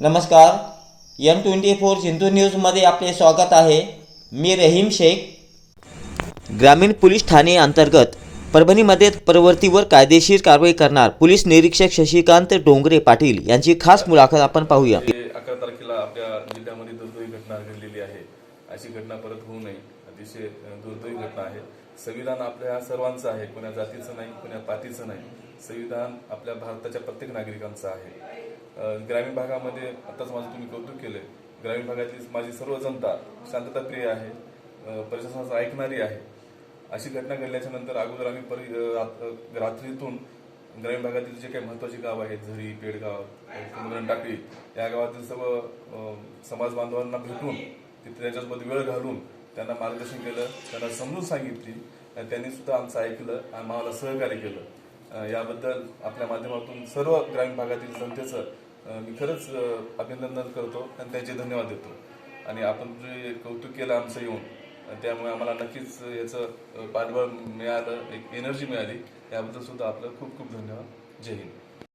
नमस्कार. M twenty four Sindhu न्यूजमध्ये आपले स्वागत आहे. मी रहीम शेख. ग्रामीण पोलीस ठाणे अंतर्गत परभणीमध्ये प्रवृत्तीवर कायदेशीर कारवाई करणार पोलीस निरीक्षक शशिकांत डोंगरे पाटील यांची खास मुलाखत आपण पाहूया. अकरा तारखेला आपल्या जिल्ह्यामध्ये दुर्दैवी घटना घडलेली आहे. अशी घटना परत होऊ नये. अतिशय दुर्दैवी घटना आहे संविधान आपल्या सर्वांचं आहे कोण्या जातीचं नाही कोण्या पातीचं नाही. संविधान आपल्या भारताच्या प्रत्येक नागरिकांचं आहे. ग्रामीण भागामध्ये आताच माझं तुम्ही कौतुक केलंय ग्रामीण भागातली माझी सर्व जनता शांतताप्रिय आहे प्रशासनाचं ऐकणारी आहे. अशी घटना घडल्याच्या नंतर अगोदर आम्ही परि रात्रीतून ग्रामीण भागातील जे काही महत्वाची गाव आहेत झरी पेडगाव कुंदरण टाकळी या गावातील सर्व समाज बांधवांना भेटून तिथे त्यांच्यासोबत वेळ घालून त्यांना मार्गदर्शन केलं त्यांना समजून सांगितली आणि त्यांनी सुद्धा आमचं ऐकलं आणि आम्हाला सहकार्य केलं. याबद्दल आपल्या माध्यमातून सर्व ग्रामीण भागातील जनतेचं मी खरंच अभिनंदन करतो आणि त्यांचे धन्यवाद देतो. आणि आपण जे कौतुक केलं आमचं येऊन त्यामुळे आम्हाला नक्कीच याचं पाठबळ मिळालं एक एनर्जी मिळाली. याबद्दल सुद्धा आपलं खूप खूप धन्यवाद. जय हिंद.